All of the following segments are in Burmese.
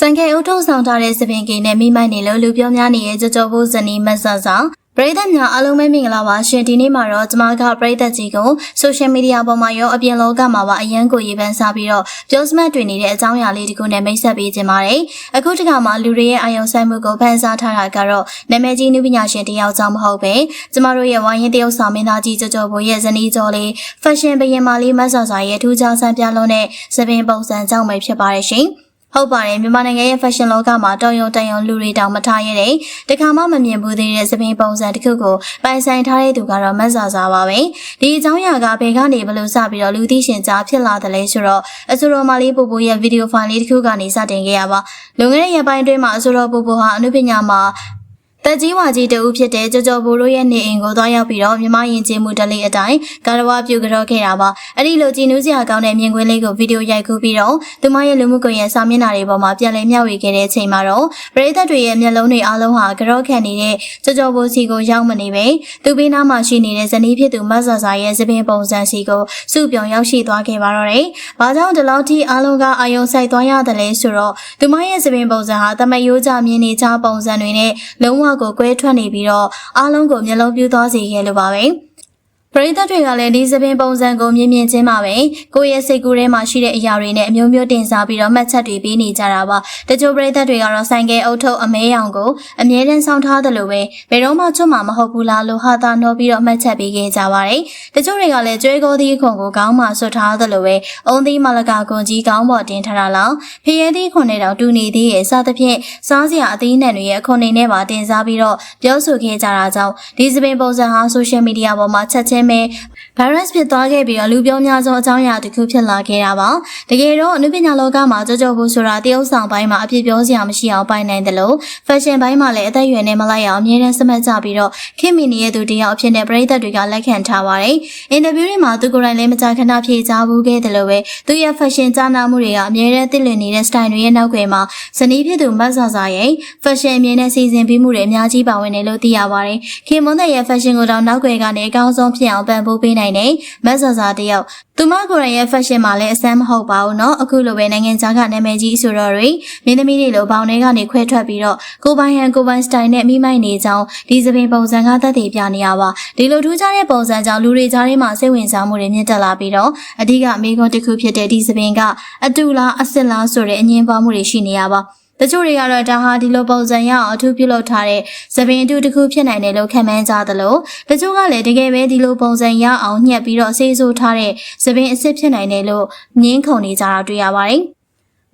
စံခေအုပ်ထုံဆောင်ထားတဲ့သပင်ကင်းနဲ့မိမိုက်နေလို့လူပြောများနေတဲ့ကြော်ကြော်ဖို့ဇနီးမဆာဆာပရိသတ်များအားလုံးပဲမင်္ဂလာပါရှင်ဒီနေ့မှာတော့ကျွန်မကပရိသတ်ကြီးကိုဆိုရှယ်မီဒီယာပေါ်မှာရောအပြင်လောကမှာပါအရန်ကိုရေးပန်းစားပြီးတော့ပြောစမတ်တွေနေတဲ့အကြောင်းအရာလေးတခုနဲ့မိတ်ဆက်ပေးခြင်းပါတယ်အခုတခါမှာလူတွေရဲ့အာယုံဆိုင်မှုကိုဖန်ဆားထားတာကတော့နာမည်ကြီးနုပညာရှင်တယောက်ကြောင့်မဟုတ်ပဲကျမတို့ရဲ့ဝိုင်းရင်တယောက်ဆောင်မင်းသားကြီးကြော်ကြော်ဖို့ရဲ့ဇနီးကျော်လေးဖက်ရှင်ဘရင်မာလေးမဆာဆာရဲ့ထူးခြားဆန်းပြလုံးတဲ့သပင်ပုံစံကြောင့်ပဲဖြစ်ပါတယ်ရှင် ဟုတ်ပါတယ်မြန်မာနိုင်ငံရဲ့ fashion လောကမှာတော်ရုံတန်ရုံလူတွေတောင်မထားရတဲ့တခါမှမမြင်ဘူးသေးတဲ့သပင်ပုံစံတစ်ခုကိုပိုင်ဆိုင်ထားတဲ့သူကတော့မတ်ဆာဆာပါပဲဒီအကြောင်းအရာကဘယ်ကနေဘလို့စပြီးတော့လူသိရှင်ကြားဖြစ်လာတယ်လဲဆိုတော့အဆိုတော်မလေးပူပူရဲ့ဗီဒီယိုဖိုင်လေးတစ်ခုကနေစတင်ခဲ့ရပါလွန်ခဲ့တဲ့ရက်ပိုင်းအတွင်းမှာအဆိုတော်ပူပူဟာအနုပညာမှာ တက်ကြီးဝါကြီးတူဖြစ်တဲ့ကြော်ကြော်ဘိုးတို့ရဲ့နေအိမ်ကိုသွားရောက်ပြီးတော့မြမရင်ကျင်းမှုတလေးအတိုင်းကာရဝပြုကြတော့ခဲ့တာပါအဲ့ဒီလိုကြည်နူးစရာကောင်းတဲ့မြင်ကွင်းလေးကိုဗီဒီယိုရိုက်ကူးပြီးတော့သူမရဲ့လူမှုကွန်ရက်စာမျက်နှာတွေပေါ်မှာပြန်လည်မျှဝေခဲ့တဲ့အချိန်မှာတော့ပရိသတ်တွေရဲ့မျက်လုံးတွေအားလုံးဟာကြော့ခံနေတဲ့ကြော်ကြော်ဘိုးစီကိုရောက်မနေပဲသူဘေးနားမှာရှိနေတဲ့ဇနီးဖြစ်သူမဆာဆာရဲ့သပင်ပုံစံစီကိုစုပြုံရောက်ရှိသွားခဲ့ပါတော့တယ်။ဘာကြောင့်ဒီလောက်ထိအားလုံးကအာယုံဆိုင်သွားရတယ်လဲဆိုတော့သူမရဲ့သပင်ပုံစံဟာတမယိုးကြမြင်နေချပုံစံတွေနဲ့လုံးဝကိုကွဲထွက်နေပြီးတော့အားလုံးကိုမျက်လုံးပြူးသွားစေခဲ့လို့ပါပဲ။ ပရိသတ်တွေကလည်းဒီသပင်ပုံစံကိုမြင်မြင်ချင်းပါပဲကိုယ့်ရဲ့စိတ်ကူးထဲမှာရှိတဲ့အရာတွေနဲ့အမျိုးမျိုးတင်စားပြီးတော့မှတ်ချက်တွေပေးနေကြတာပါတချို့ပရိသတ်တွေကတော့ဆိုင်ကဲအုပ်ထုပ်အမဲရောင်ကိုအမြဲတမ်းဆောင်ထားသလိုပဲဘယ်တော့မှချွတ်မှာမဟုတ်ဘူးလားလို့ဟာတာနှောပြီးတော့မှတ်ချက်ပေးခဲ့ကြပါတယ်တချို့တွေကလည်းကျွဲကောသီးခွန်ကိုခေါင်းမှာဆွတ်ထားသလိုပဲအုံသီးမလကာကွန်ကြီးခေါင်းပေါ်တင်ထားတာလောက်ဖျဲသီးခွန်နဲ့တော့တူနေသေးရဲ့စသဖြင့်စားစရာအသီးနှံတွေရဲ့ခွန်နေနဲ့ပါတင်စားပြီးတော့ပြောဆိုခဲ့ကြတာကြောင့်ဒီသပင်ပုံစံဟာဆိုရှယ်မီဒီယာပေါ်မှာချက်ချင်းပဲ virus ဖြစ်သွားခဲ့ပြီးတော့လူပြောများဆုံးအကြောင်းအရာတစ်ခုဖြစ်လာခဲ့တာပါတကယ်တော့အနုပညာလောကမှာကြောကြောဖို့ဆိုတာတရုပ်ဆောင်ပိုင်းမှာအပြည့်ပြောစရာမရှိအောင်ပိုင်နိုင်တယ်လို့ fashion ပိုင်းမှာလည်းအသက်အရွယ်နဲ့မလိုက်အောင်အမြဲတမ်းစမှတ်ကြပြီးတော့ခင်မီနီရဲ့သူတယောက်အဖြစ်နဲ့ပြည်သက်တွေကလက်ခံထားပါတယ်အင်တာဗျူးတွေမှာသူကိုယ်တိုင်လည်းမကြာခဏဖြေကြားဘူးခဲ့တယ်လို့ပဲသူရဲ့ fashion ကြားနာမှုတွေကအမြဲတမ်းသိလည်နေတဲ့ style တွေရဲ့နောက်ွယ်မှာဇနီးဖြစ်သူမတ်ဆာဆာရဲ့ fashion အမြင်နဲ့စီစဉ်ပြီးမှုတွေအများကြီးပါဝင်တယ်လို့သိရပါတယ်ခင်မွန်းတဲ့ရဲ့ fashion ကိုတော့နောက်ွယ်ကနေအကောင်းဆုံးဖြစ်အေပံ့ပိုးပေးနိုင်တဲ့မတ်ဆာဆာတယောက်သူမကိုယ်တိုင်ရဲ့ fashion မှာလည်းအဆန်းမဟုတ်ပါဘူးเนาะအခုလိုပဲနိုင်ငံခြားကနာမည်ကြီးဆိုတော့တွေမင်းသမီးတွေလိုဘောင်တွေကနေခွဲထွက်ပြီးတော့ကိုပိုင်ဟန်ကိုပိုင်စတိုင်နဲ့မိမိုက်နေကြောင်းဒီသပင်ပုံစံကသက်သေပြနေရပါဒီလိုထူးခြားတဲ့ပုံစံကြောင့်လူတွေကြားထဲမှာစိတ်ဝင်စားမှုတွေမြင့်တက်လာပြီးတော့အဓိကအမေခွန်းတစ်ခုဖြစ်တဲ့ဒီသပင်ကအတူလားအစ်စ်လားဆိုတဲ့အငင်းပွားမှုတွေရှိနေရပါ တချို့တွေကတော့ဒါဟာဒီလိုပုံစံရအောင်အထူးပြုလုပ်ထားတဲ့သပင်အတူတစ်ခုဖြစ်နိုင်တယ်လို့ခံမှန်းကြသလိုတချို့ကလည်းတကယ်ပဲဒီလိုပုံစံရအောင်ညှက်ပြီးတော့ဆေးဆိုးထားတဲ့သပင်အစ်စ်ဖြစ်နိုင်တယ်လို့ငင်းခုန်နေကြတာတွေ့ရပါတယ်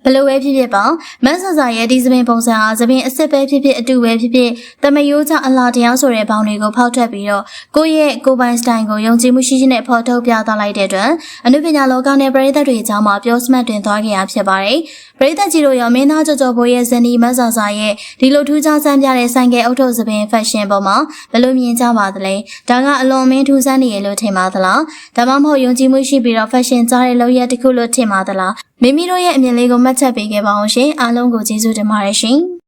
ဘလို့ပဲဖြစ်ဖြစ်ပါမတ်ဆဆာရဲ့ဒီသပင်ပုံစံဟာသပင်အစ်စ်ပဲဖြစ်ဖြစ်အတူပဲဖြစ်ဖြစ်တမယိုးကြအလားတရားဆိုတဲ့ဘောင်တွေကိုဖောက်ထွက်ပြီးတော့ကိုယ့်ရဲ့ကိုယ်ပိုင်စတိုင်ကိုယုံကြည်မှုရှိရှိနဲ့ဖော်ထုတ်ပြသလိုက်တဲ့အတွက်အနုပညာလောကနဲ့ပရိသတ်တွေအကြားမှာပြောစမှတ်တင်သွားခဲ့ရဖြစ်ပါတယ်ပရိသတ်ကြီးတို့ရောမင်းသားကြော်ကြော်ဘိုးရဲ့ဇနီးမတ်ဆာဆာရဲ့ဒီလိုထူးခြားဆန်းပြတဲ့ဆိုင်ကယ်အုပ်ထုပ်သပင်ဖက်ရှင်ပေါ်မှာဘယ်လိုမြင်ကြပါသလဲဒါကအလွန်မင်းထူးဆန်းနေရလို့ထင်ပါသလားဒါမှမဟုတ်ယုံကြည်မှုရှိပြီးတော့ဖက်ရှင်ကြားတဲ့လောက်ရတစ်ခုလို့ထင်ပါသလား မိမိတို့ရဲ့အမြင်လေးကိုမှတ်ချက်ပေးခဲ့ပါအောင်ရှင်အားလုံးကိုကျေးဇူးတင်ပါတယ်ရှင်